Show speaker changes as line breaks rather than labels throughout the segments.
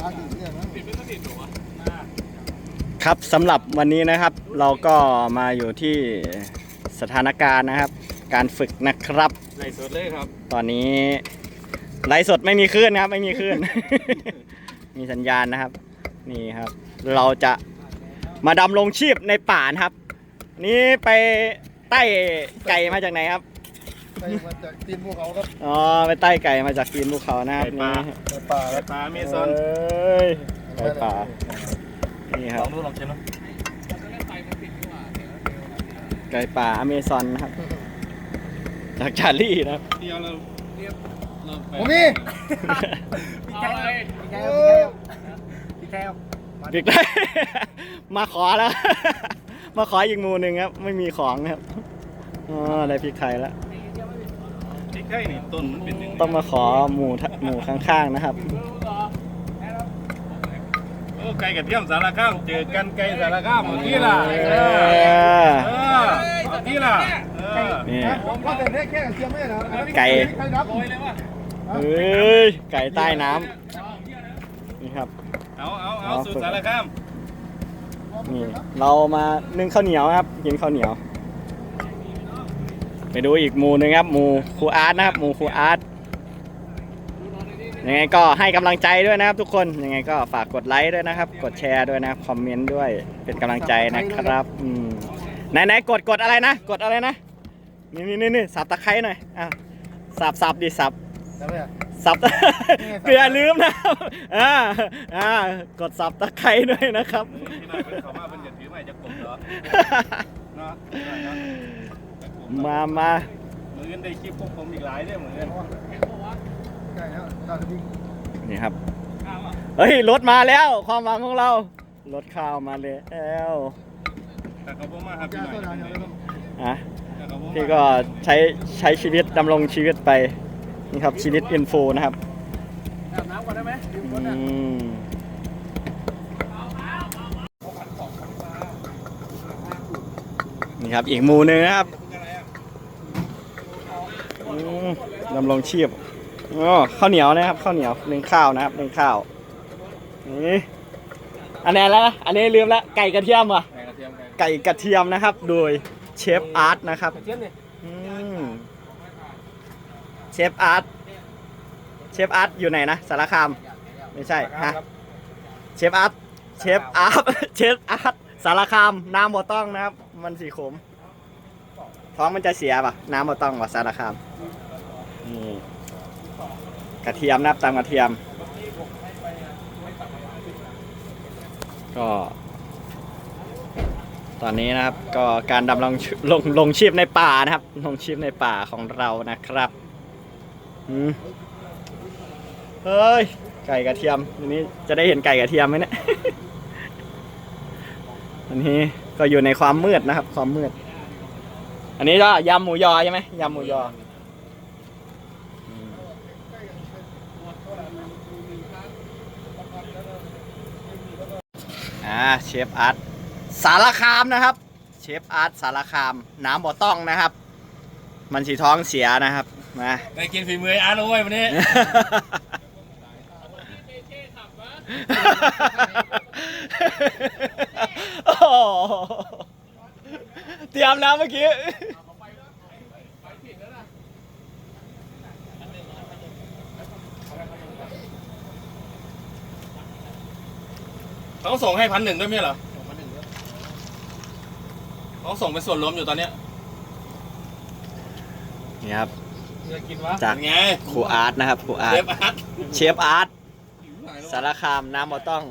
ตาดีเนี่ยนะ
ครับสำหรับวันนี้นะครับ เราก็มาอยู่ที่สถานการณ์นะครับ การฝึกนะครับ
ไหลสดเลยครับ
ตอนนี้ไลฟ์สดไม่มีคลื่นนะครับ ไม่มีคลื่น มีสัญญาณนะครับ นี่ครับ เราจะมาดำรงชีพในป่านะครับ นี่ไปใต้ไก่มาจากไหนครับ
ไปมาจากตีนภูเขาครับ
อ๋อไปใต้ไก่มาจากตีนภูเขานะครับนี่
ในป่า
ไก่
แล้ว
ปลาเม
เอ
ซอน้
ยไก่ป่านี่ค
ล
รั
อบ งดูลองชิมนะ
ไก่ป่าอเมซอนนะครับ จากชาลี่นะครับ
เดียวเราเรียบเราไป
ผมมี
เอาอะไร
พี่แก้ว
บิ๊กได้ มาขอแล้ว มาขออีกหมูหนึ่งครับ ไม่มีของนะครับอ๋อได้พริกไทยแล้ว
พริกไทยนี่ต้นมันเป็นยังไง
ต้องมาขอหมูทะหมูข้างๆนะครับ
โอ้ไก่กระเทียมสารข้ามเจอกันไก่สารข้ามเมื่อกี้ล่ะ
เอ
เออ
อ
เออเมื่อกี้ล่ะเออ
นี่
ผมก็แต่เล็กแค่เทียมไม่เหรอ
ไก่
ไก่ดับ
โอยเลยว่ะ
เฮ้ยไก่ใต้น้ำนี่ครับ
เอาเอาเอาสูตรสารข้าม
นี่เรามานึ่งข้าวเหนียวครับกินข้าวเหนียว ไปดูอีกหมูหนึ่งครับหมูครูอาร์ตนะครับหมูครูอาร์ตยังไงก็ให้กำลังใจด้วยนะครับ ทุกคนยังไงก็ฝากกดไลค์ด้วยนะครับ กดแชร์ด้วยนะครับคอมเมนต์ด้วยเป็นกำลังใจนะครับอืมไหนไหนกดกดอะไรนะ กดอะไรนะนี่นี่นี่นี่สับตะไคร้หน่อยอะสับสับดิสับ
ใช่ไหม
สับเกลือลืมนะครับอ่าอ่ากดสับตะไคร้ด้วยนะครับ
ที่นายเป็นเขามาเป็นอย่าถือไม้จะกลมเหรอเนาะเนาะ
มามา
มือกันได้คลิปพวกผมอีกหลายเรื่องเหมือนกัน
ใช่แล้วดาวจะวิ่ง
นี่ครับ เฮ้ย รถมาแล้ว ความหวังของเรา รถข้าวมาแล้ว
แต่เขาบอกมาครับ
ยา
พี่หน่อย
โซดาอย่างไรบ้าง
อะ
แต่เขาบอก
พี่ก็ใช้ใช้ชีวิตดำรงชีวิตไปนี่ครับชีวิตอินฟูนะครับ
อาบน้ำก่อนได้ไหม
อืมนี่ครับอีกหมู่หนึ่งนะครับอืมดำรงชีพอ๋อข้าวเหนียวนะครับข้าวเหนียวนึ่งข้าวนะครับนึ่งข้าวนี่อันนี้แล้วนะอันนี้ลืมแล้วไก่กระเทียมว่ะ
ไก่กระเทียม
นะครับ โดยเชฟอาร์ตนะครับ
เช
ฟอาร์ตเชฟอาร์ตอยู่ไหนนะสารคามไม่ใช่ฮะเชฟอาร์ตเชฟอาร์ตเชฟอาร์ตสารคามน้ำบ่ต้องนะครับ มันสีขม ท้องมันจะเสียป่ะ น้ำบ่ต้องว่ะสารคาม กระเทียมนะครับตามกระเทียม ก็ ตอนนี้นะครับก็การดำรงชีลงลงชีพในป่านะครับ ลงชีพในป่าของเรานะครับเฮ้ยไก่กระเทียมอันนี้จะได้เห็นไก่กระเทียมไหมเนี่ยอันนี้ก็อยู่ในความมืดนะครับ ความมืด อันนี้ก็ยำหมูยอใช่ไหมยำหมูยอ อ่าเชฟอาร์ตสารคามนะครับ เชฟอาร์ตสารคามน้ำบ่อต้องนะครับ มันสีท้องเสียนะครับมา
ได้กินฝีมือไอ้อาร์ตแล้วเว้ยวันนี้
โอ้โหเตรียมแล้วเมื่อกี้
เขาส่งให้พันหนึ่งด้วยไหมเหรอเขาส่งเป็นส่วนรวมอยู่ตอนเนี้ย
นี่ครับ
จะกินวะ
จาก
เป็นไง
ครูอาร์ตนะครับครูอาร์
เช
ต
ฟอาร์ต
เชฟอาร์ตสารคามน้ำบ่อต้อง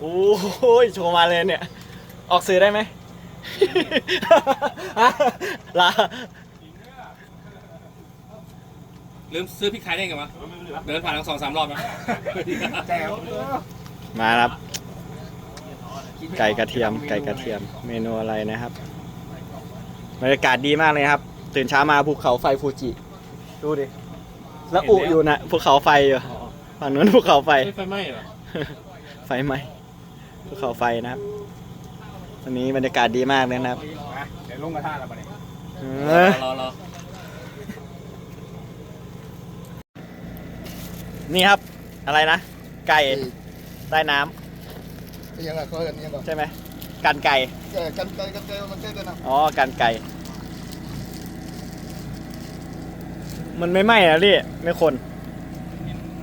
โอ้ยโชว์มาเลยเนี่ย ออกสื่อได้ไหม ลา
ลืมซื้อพริกไทยได้ไงวะเดินผ่านทั้งสองสามรอบนะ
แจ๋ว
มาครับ ไก่กระเทียม ไก่กระเทียม เมนูอะไรนะครับบรรยากาศดีมากเลยครับ ตื่นเช้ามาภูเขาไฟฟูจิ ดูดิ แล้วอุอยู่นะภูเขาไฟอยู่ฝั่งนู้นภูเขาไฟ
เฮ้ยไฟไหม้เหรอ
ไฟไหมภูเขาไฟนะครับวันนี้บรรยากาศดีมากเลยนะครับ
เดี๋ยวลงกระทะแล้วปะเนี่ย
เอ
ร
อ
อรอรอ
นี่ครับ อะไรนะ ไก่ ใต้น้
ยังไงเขาเห็นยังไงำ
ใช่ไหมกันไก่
แก่กันไกลกันไกลมันใกล้กันนะ
อ๋อกันไก่ มันไม่ไหม้นะพี่ไม่คน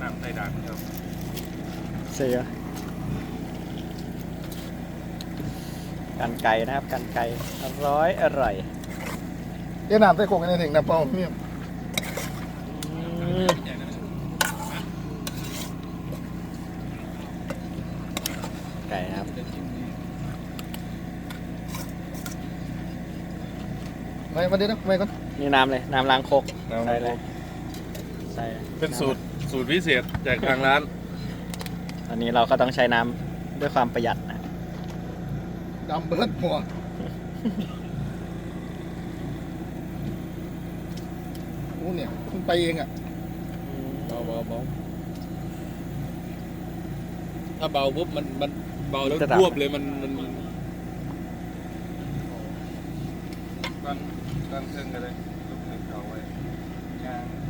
น้ำใส่ด่างครับ
เสียกันไก่นะครับกันไก่อร้อยอร่อย
เดี๋ยวน้ำใส่โคกกันในถึงน้ำเปล่าเนี่ย
อืมไก่นะครับ
ไม่มาเดี๋ยวนะไม่ก่อน
นี่น้ำเลยน้ำล้างโคก ใส่เลยใส่
เป็นสูตรสูตรพิเศษจากทางร้าน
ตอนนี้เราก็ต้องใช้น้ำด้วยความประหยัดนะ
ดำเบิดหัวโอ้เนี่ยมันไปเองอะ
เบาเบาเบาถ้าเบาปุ๊บมันมันเบาแล้ว
จะดับ
รวบเลยมันมันมัน ตั้งตั้งเครื่องกันเลยลูกหนึ่งเอาไว้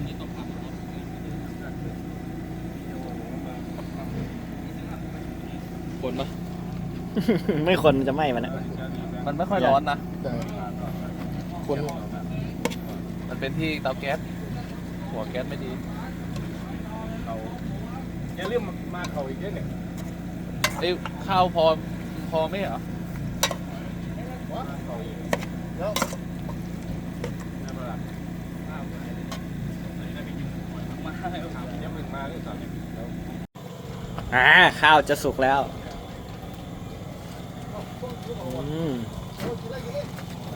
นี่ต้องทำคนปะ
ไม่คนจะไหม้มันนะ
มันไม่ค่อยร้อนนะ
แต่คน
มันเป็นที่เตาแก๊ส หัวแก๊สไม่ดี
เขาอย่าลืมมาเขาอีกด้วยเนี่ย
เอ้ยข้าวพอพอไหมเหรอ
แล้ว
อ่าข้าวจะสุกแล้วอืม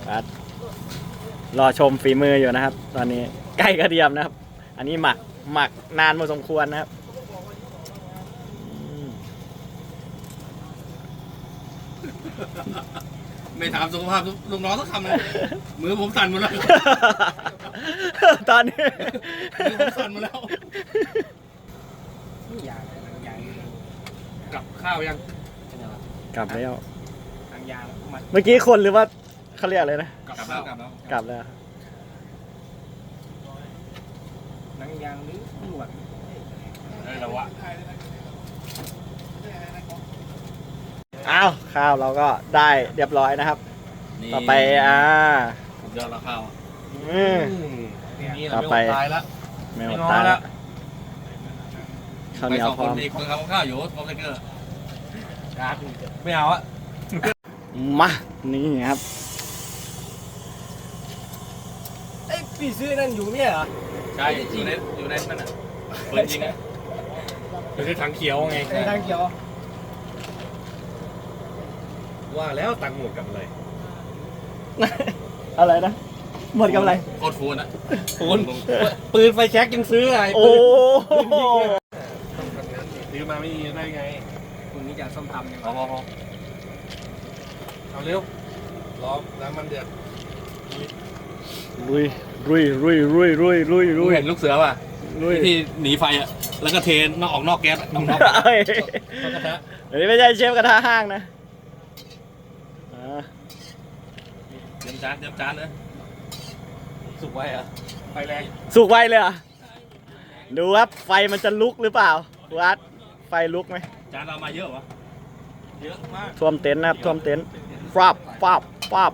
ครับรอชมฝีมืออยู่นะครับ ตอนนี้ใกล้กระเทียมนะครับ อันนี้หมักหมักนานพอสมควรนะครับอืม
ไม่ถามสุขภาพลุงน้องสักคำเลยมือผมสั่นหมดแล้ว
ตอนนี้
มือผมสั่นหมดแล้วกับข้าวยัง
กลับแล้ว
ทางยางมา
เมื่อกี้คนหรือว่าเขาเรียกอะไรนะ
กลับแล้วกลับแล้ว
กลับแล้ว
หนังยางหรือหนวด
เออแล้ววะ
อ้าวข้าวเราก็ได้เรียบร้อยนะครับต่อไปอ่า
ผมยอดแล้วข้าว
อืม
นี่
ต่
เรา
อ
ไม่
ไป
อดตายแล้ว
ไม่หม
ไม่
ด
ง้อ
ตาย
แล้
แล้ววข้าวเหนียว
ไปสอง
พร้อม
คนอีกคนทำข้าวอยู่พร้อมเลยเกอร์
ไม่เอาอะ
มานี่ครับ
เอ้ยพี่ซื้อนั่นอยู่เนี่ยเหรอ
ใช่อยู่ในอยู่ในนั่นน่ะเปิดจริงนะอยู่ในถังเขียวไง
ในทางเขียว
ว่าแล้วตังค์หมดกับอะไร
อะไรนะ หมดกำไร
โคตรฟูนอะ
ปูนปืนไฟแช็กยังซื้อไง
โอ้
ซื้อมาไม่มีได้ไง
คุณนี่จะส้มตำเนี่ย
พอพอพอเอาเร็วรอน้ำมันเดือด
รุยรุยรุยรุยรุยรุย
รู้
รุย
เห็นลูกเสือป่ะ
รุย
ที่หนีไฟอะแล้วก็เทนอกออกนอกแก๊สออกนอก
เฮ้ย
นอกกระทะ
เดี๋ยวนี้ไม่ใช่เชฟกระทะห้างนะอ่า
เตรียมจานเตรียมจานเลย
สุกไว้อะ
ไฟแรง
สุกไวเลยเหรอะดูครับไฟมันจะลุกหรือเปล่าวัดไฟลุกไหม
จานเรามาเยอะวะเยอะมาก
ท่วมเต็นท์นะครับท่วมเต็นท์ฟับฟับฟับ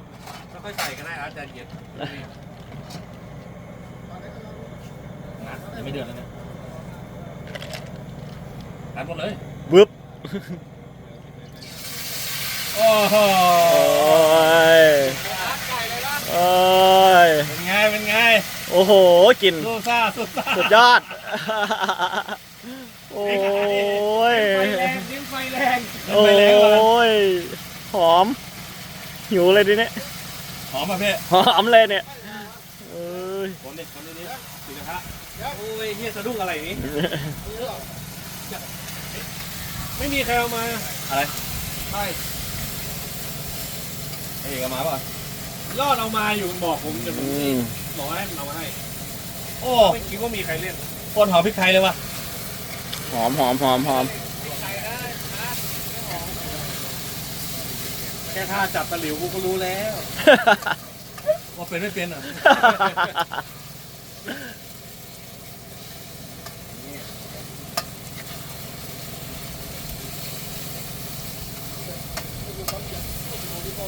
ค่อยๆใส่ก็ได้ครับจานเย็นนะยังไม่เดือดเลยนะทานหมดเลย
วึบ
โอ้โห
โอ้ยโอ้ย
เป็นไงเป็นไง
โอ้โหกลิ่น
สู้ซ่าสู้ซ่า
สุดยอด โอ้ย
ไฟแรงดิ้งไฟแรง
โอ้ยหอม หิวเลยดิเนี่ย
หอมป่ะพี่
หอมเลยเนี่ยเอ้ย
คนนี้คนนี้สีกระทะโอ้ยเฮียสะดุ้งอะไรนี้ไม่มีใครเอามาอะไร
ใช่
ไอ้ เอกมาป่ะ
ยอดเอามาอยู่มันบอกผมเดี๋
ยวผม
บอกให้เอามาให้
โอ้
ไม่คิดว่ามีใครเล่น
คนหอมพริกไทยเลยว่ะ
หอมหอมหอมหอม
แค่ท่าจับตะหลิวกูก็รู้แล้ว
ว่าเป็นไม่เป็นอะ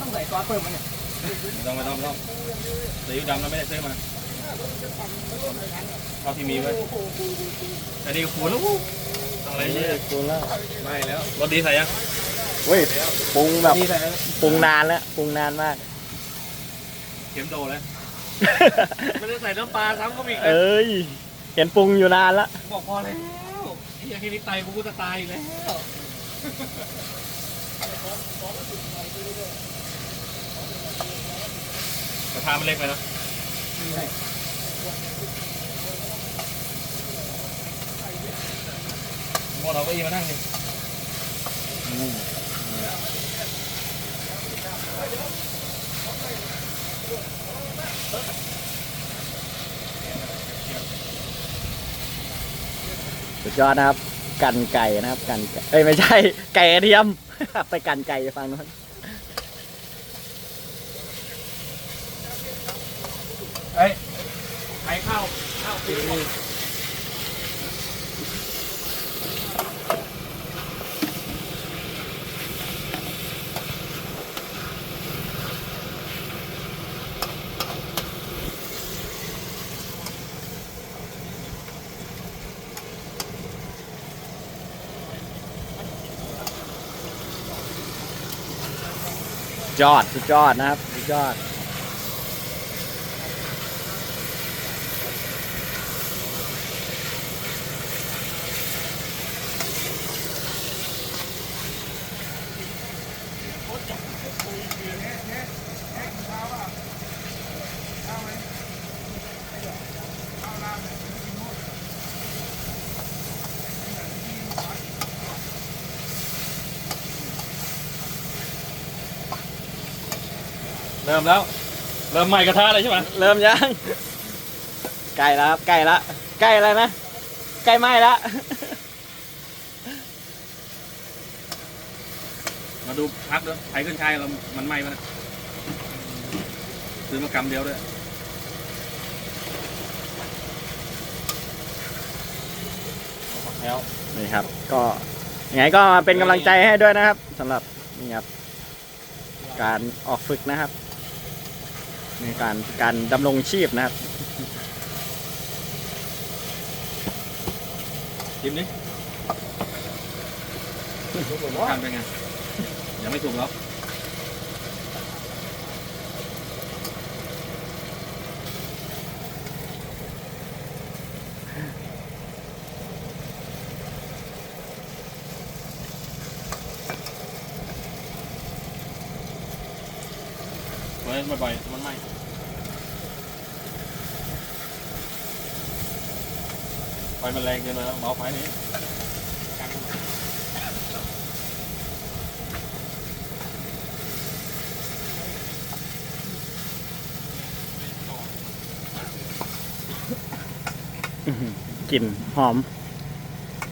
ต้องใส่ซอสเพิ่มมันเนี่ย
ไม่ต้องไม่ต้องไม่ต้องซีอิ๊วดำเราไม่ได้ซื้อมาเอาที่มีไว้อันนี้ก็ขูดแล้วอะไรเนี่ย
กูแล้ว
ไม่แล้วรสดีใส่ยัง
เว้ยปรุงแบบ
ดีใส่แล้ว
ปรุงนานแล้วปรุงนานมาก
เข็มโดเลยไม่ได้ใส่น้ำปลาซ้ำก็มีอีก
เอ้ยเห็นปรุงอยู่นานละ
บอกพอแล้วไอ้ยังแค่นี้ไตกูก็จะตายแล้ว กระทะมันเล็กไปเนอะหมดเอาก็อีมานั่งดิ
สุดยอดนะครับ กันไก่นะครับ กันไก่เอ้ย ไม่ใช่ ไก่กระเทียม ไปกันไก่ฟังนู้น
เฮ้ยไข่ข้าวข้าปี
ยอดสุดยอดนะครับสุดยอด
ริ่มแล้ว เริ่มใหม่กระทะเลยใช่ไหม
เริ่มยังไก่แล้วครับไก่ละไก่อะไรนะไก่ไหม้ละ
มาดูพักด้วยไข่ขึ้นชายเรา มันไหม้มานะซื้อมากำเดียวด้วยแล้ว
นี่ครับ ก็ยังไงก็มาเป็นกำลังใจให้ด้วยนะครับสำหรับนี่ครับ การออกฝึกนะครับ ในการการดำรงชีพนะครับ
ชิมดิทำเป็นไงยังไม่ถูกหรอก ไว้บ่อยๆมันไหม้ไฟมันแรงเกินไปแล้วเบาไฟนี้
กลิ่นหอม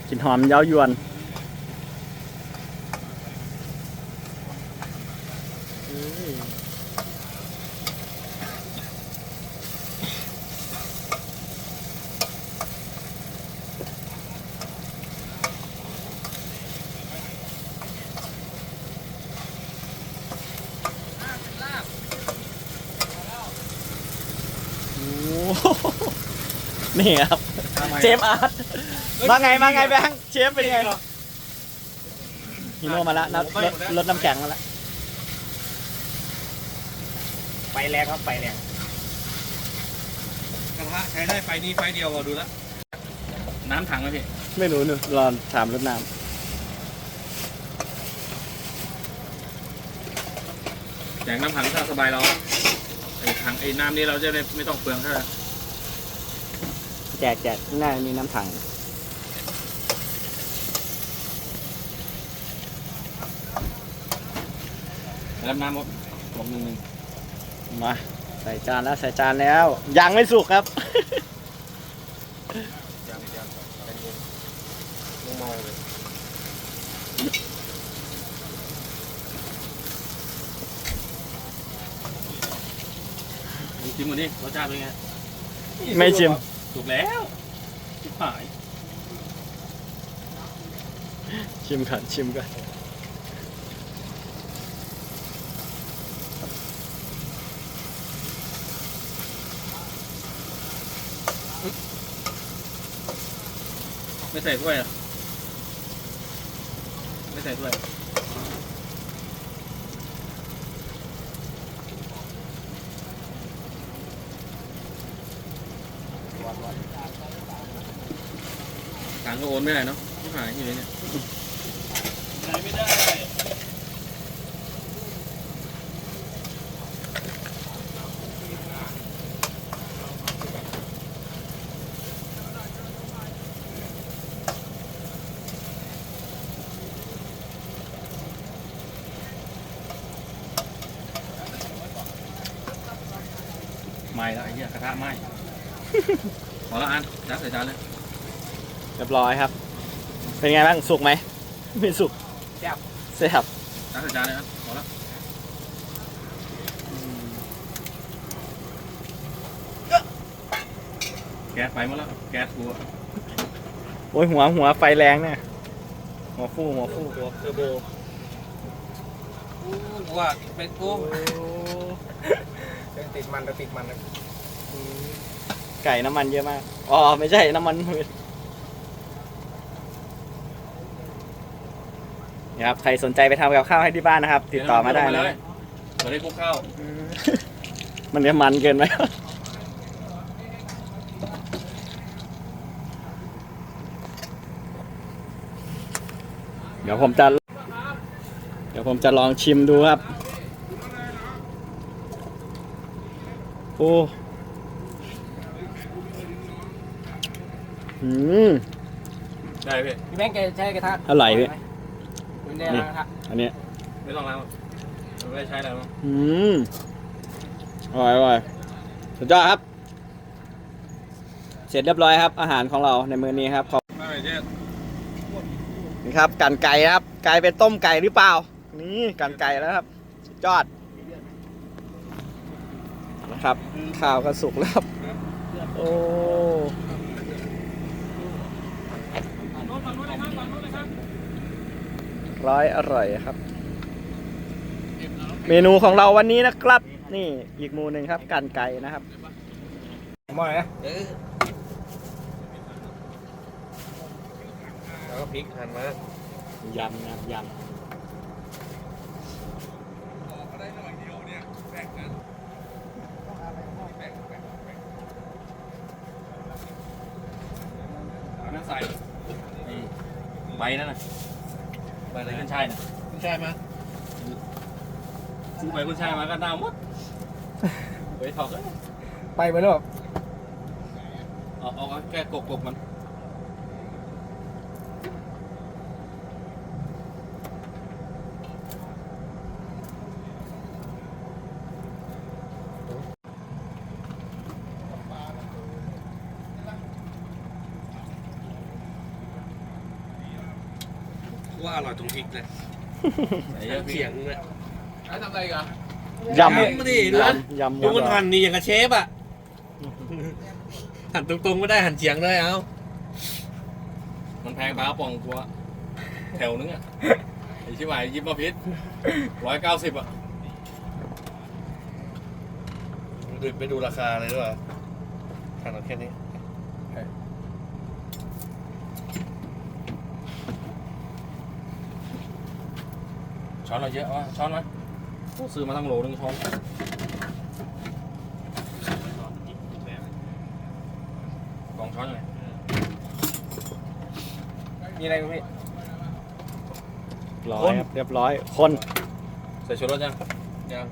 กลิ่นหอมเย้ายวน นี่ครับเชฟอาร์ตมาไงมาไงแบงค์เชฟเป็นไงฮีโร่มาแล้วน้ำรถรถน้ำแข็งมาแล้ว
ไฟแรงครับไฟแรง
กระทะใช้ได้ไฟนี้ไฟเดียวอะดูแล้วน้ำถังไหมพี่
ไม่รู้หนูรอถามรถน้
แจกน้ำถังถ้าสบายเราไอ้ถังไอ้น้ำนี้เราจะได้ไม่ต้องเปลืองเท่าไหร่ำ
แจกแจกน่ามีน้ำถัง
แล้วน้ำหมดลงหนึ่งหนึ่ง
มา ใส่จานแล้วใส่จานแล้ว ยังไม่สุกครับ
ยังยังใจเย็นลงมองเลยชิมก่อนดิรสชาติเป็นไง
ไม่ชิม
ถูกแล้วชิบหาย
ชิมกันชิมกัน
ไม่ใส่ถ้วยเหรไม่ใส่ถ้วย ก็โอนไม่ได้เนาะไม่หายที่เลยเนี่ยไม่ได้ไม่แล้วไอ้เหี้ยกระทะไหม้พอแล้วอันจัดใส่จานเลย
เรียบร้อยครับ เป็นไงบ้างสุกไหม ไม่สุก
แซ่บ
แซ่บ
จัดใส่จานเลยอันพอแล้วแก๊สไปหมดแล้วแก๊สกูอะ
โอ้ยหัวหัวไฟแรงเนี่ย หัวฟูหัวฟู
ตัวเทอร์โบ
กูว่าเป็นกู
ติดมันจะติดมันนะ
ไก่น้ำมันเยอะมาก อ๋อ ไม่ใช่น้ำมันพืช นี่ครับใครสนใจไปทำกับข้าวให้ที่บ้านนะครับ ติดต่อมาได้
เล
นะ
ยเหมือนได้คลุกข้าว
มันจะมันเกินไหมเดี๋ยวผมจะ เดี๋ยวผมจะลองชิมดูครับ โอ้อืม
ได้พี่
พี่แบงค์แกใช้กระทะ
อร่อยพี่
มัน ได้ล้างกระทะ
อันเนี้ย
ไม่ต้องล้างไม่ได้ใช้แล้ว
อืมอร่อยอร่อยสุดยอดครับ เสร็จเรียบร้อยครับ อาหารของเราในมื้อนี้ครับขอบ
ไม่เจ๊
นี่ครับกันไก่ครับไก่เป็นต้มไก่หรือเปล่า นี่กันไก่แล้วครับสุดยอดนะครับ ข้าวก็สุกแล้วครับโอ้ ร้อยอร่อยครับ เมนูของเราวันนี้นะครับ นี่อีกหมูหนึ่งครับกันไก่นะครับ
หม้อไหนนะ
เออแล้วก็พริกหั่นมายำ
นะย
เอาน้ำใส่นี่ใบนั่นน่ะใบ อะไรขึ้นช่ายน่ะ
ไม่ใช่ไหม
ซื้อใบขึ้นช่ายมาก็น่าหมดไปถอกเลย
ไปไปแล้ว
เอาเอาแค่กบกบมัน
ว่าอร่อยตรงพริกเลย
ไอ้เหี้ย
เฉียงเลยแล้วทำอะไรกันำ
ยำ
มาดิดูนะ
ยำ
ดูมัน
ยำ
หั่นนี่อย่างกับเชฟอะหั่นตรงๆไม่ได้หั่นเฉียงเลยเอ้า
มันแพงปลากระป๋องตัวแถวนึงอะไอ้ชิบหายยิบมาพิษร้อยเก้าสิบอะ
ดูไปดูราคาเลยด้วยหั่นเอาแค่นี้
ช้อนเราเยอะวะช้อนไหมโอ้ซื้อมาตั้งโหลนึงช้อนสองช้อนเลย
มีอะไรกันพี่
ร้อยครับเรียบร้อย คน
ใส่ชูรสยังยัง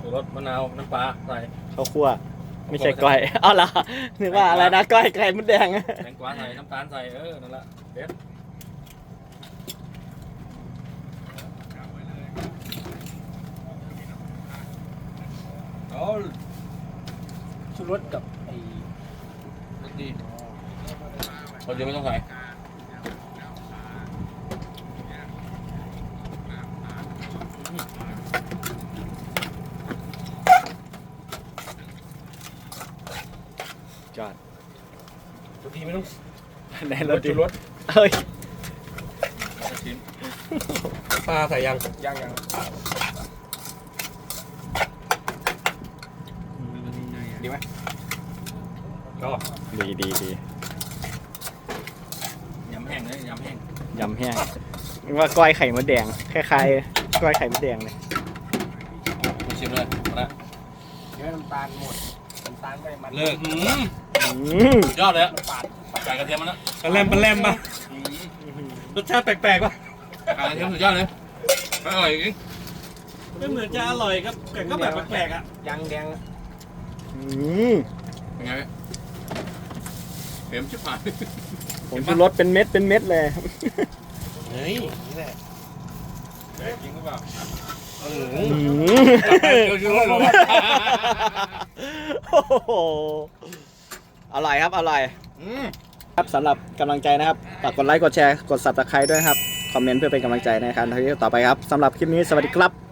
ชูรสมะนาวน้ำปลาใส่
ข้าวคั่วไม่ใช่ก้อยอ้าวเหรอนึกว่าอะไรนะก้อยไก่มดแดง
แตงกวาใส่น้ำตาลใส่เออนั่นแหละเด็ด
อ๋อชูรสกับไอ้
รสดี
เราเดี๋ยวไม่ต้องใส่
จอด
ทุกทีไม่ต้อง
ในรถดิเฮ้ย
เราจะชิม
ปลาใส่ยัง
ยังยัง
ก็
ดีดีดีำ
แห้งนะยำแห้ง
ยำแห้งนึกว่าก้อยไข่มดแดงคล้ายๆก้อยไข่มดแดงเลย
มาชิมเลยนะ
เดี๋ยวน้ำตาลหมดน้ำตาลไม่มัน
เลิก
อืม
สุดยอดเลยอะ
น้ำตาล
ไก่กระเทียมมันนะ
ปลาแรมปลาแรมปะรสชาติแปลกๆปะ
ไก่กระเทียมสุดยอดเลยอร่อยจริง
ไม่เหมือนจะอร่อยครับแต่ก็แบบแปลกๆอะ
ยังแดง
อืม
เป็นไงเค็มชิบหาย
ผมชูรสเป็นเม็ดเป็นเม็ดเลย
เฮ้ยนี่แหละ
แปลกจริงหรือเปล่า
อืม
อืม
เดี๋ยวชูรสลง
โอ้โหอร่อยครับอร่อย
อืม
ครับสำหรับกำลังใจนะครับฝากกดไลค์กดแชร์กด subscribe ด้วยนะครับ คอมเมนต์เพื่อเป็นกำลังใจในการทำคลิปต่อไปครับสำหรับคลิปนี้สวัสดีครับ